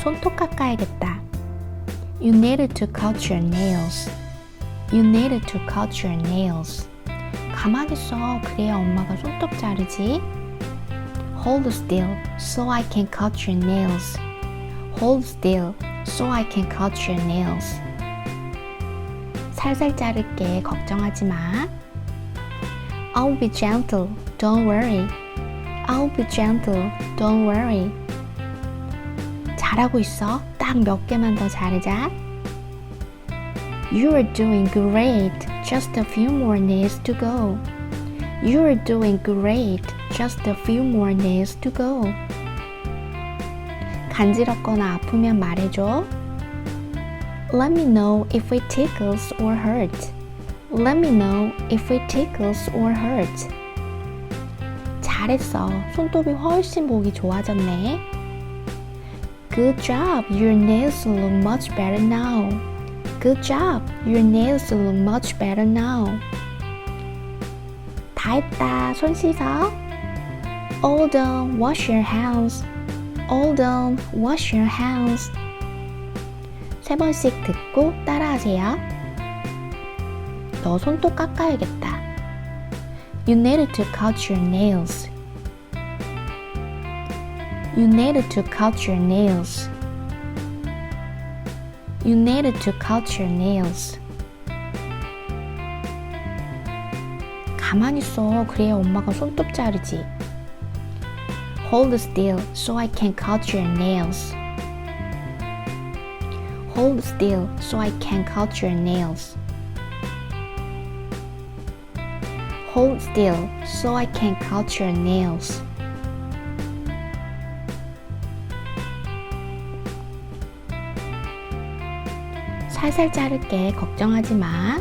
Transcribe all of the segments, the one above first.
너 손톱 깎아야겠다. You need to cut your nails. You need to cut your nails. 가만히 있어. 그래야 엄마가 손톱 자르지. Hold still so I can cut your nails. Hold still so I can cut your nails. 살살 자를게. 걱정하지 마. I'll be gentle. Don't worry. I'll be gentle. Don't worry. 잘하고 있어. 딱 몇 개만 더 자르자. You are doing great. Just a few more nails to go. You are doing great. Just a few more nails to go. 간지럽거나 아프면 말해줘. Let me know if it tickles or hurts. Let me know if it tickles or hurts. 잘했어. 손톱이 훨씬 보기 좋아졌네. Good job. Your nails look much better now. Good job. Your nails look much better now. 다 했다. 손 씻어. All done. Wash your hands. All done. Wash your hands. 세 번씩 듣고 따라하세요. 너 손톱 깎아야겠다. You need to cut your nails. You need to cut your nails. You need to cut your nails. 가만히 있어. 그래야 엄마가 손톱 자르지. Hold still so I can cut your nails. Hold still so I can cut your nails. Hold still so I can cut your nails. 살살 자를게. 걱정하지 마.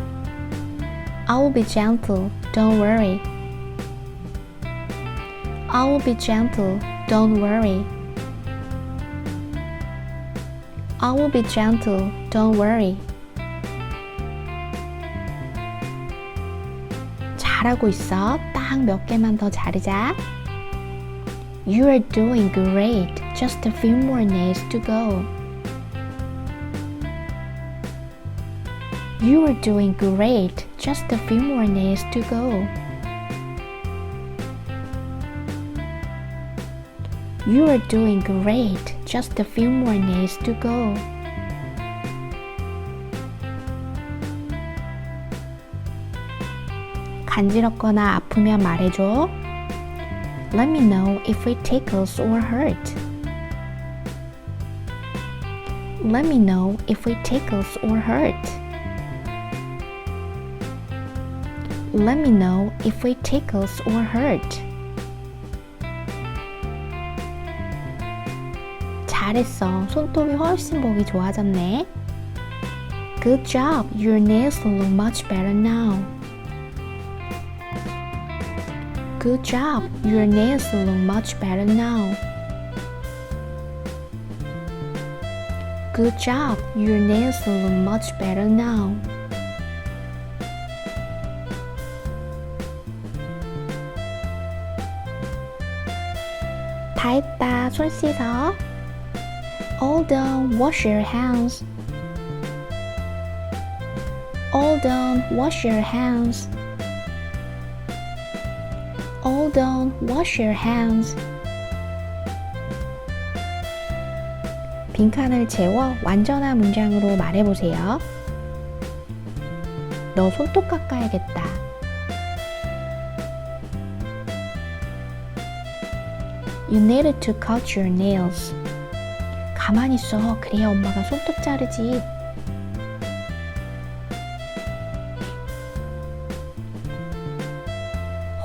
I'll be gentle. Don't worry. I'll be gentle. Don't worry. I will be gentle. Don't worry. 잘하고 있어. 딱 몇 개만 더 자르자. You are doing great. Just a few more nails to go. You are doing great. Just a few more nails to go. You are doing great. Just a few more nails to go. 간지럽거나 아프면 말해줘. Let me know if it tickles or hurt. Let me know if it tickles or hurt. Let me know if it tickles or hurt. 잘했어. 손톱이 훨씬 보기 좋아졌네. Good job. Your nails look much better now. Good job. Your nails look much better now. Good job. Your nails look much better now. 다 했다. 손 씻어. All done. Wash your hands. All done. Wash your hands. All done. Wash your hands. 빈칸을 채워 완전한 문장으로 말해보세요. 너 손톱 깎아야겠다. You needed to cut your nails. 가만히 있어. 그래야 엄마가 손톱 자르지.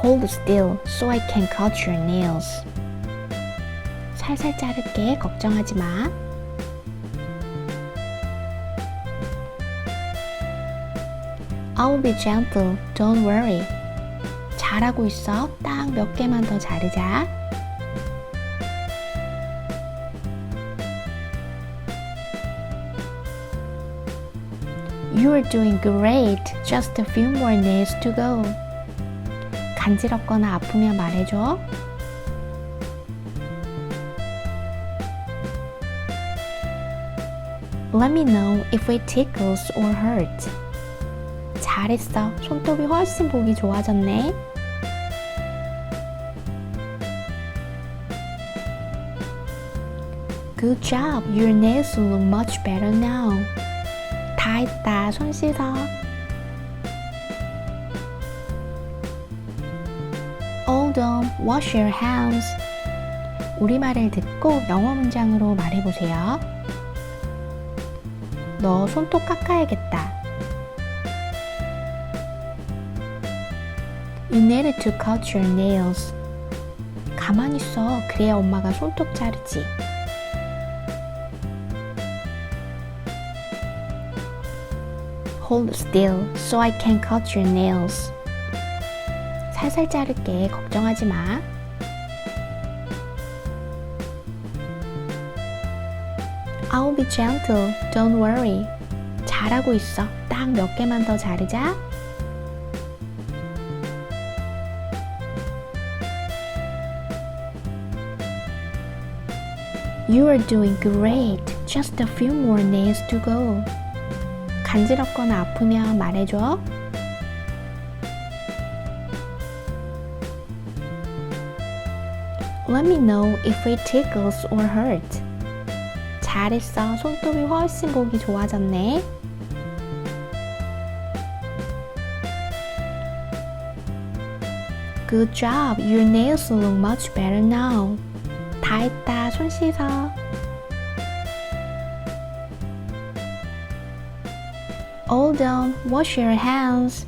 Hold still so I can cut your nails. 살살 자를게. 걱정하지 마. I'll be gentle. Don't worry. 잘하고 있어. 딱 몇 개만 더 자르자. You are doing great. Just a few more nails to go. 간지럽거나 아프면 말해줘. Let me know if it tickles or hurts. 잘했어. 손톱이 훨씬 보기 좋아졌네. Good job. Your nails look much better now. 다 했다. 손 씻어. Hold on. Wash your hands. 우리말을 듣고 영어 문장으로 말해보세요. 너 손톱 깎아야겠다. You needed to cut your nails. 가만히 있어. 그래야 엄마가 손톱 자르지. Hold still so I can cut your nails. 살살 자를게. 걱정하지 마. I'll be gentle. Don't worry. 잘하고 있어. 딱 몇 개만 더 자르자. You are doing great. Just a few more nails to go. 간지럽거나 아프면 말해줘. Let me know if it tickles or hurts. 잘했어. 손톱이 훨씬 보기 좋아졌네. Good job. Your nails look much better now. 다 했다. 손 씻어. All done. Wash your hands.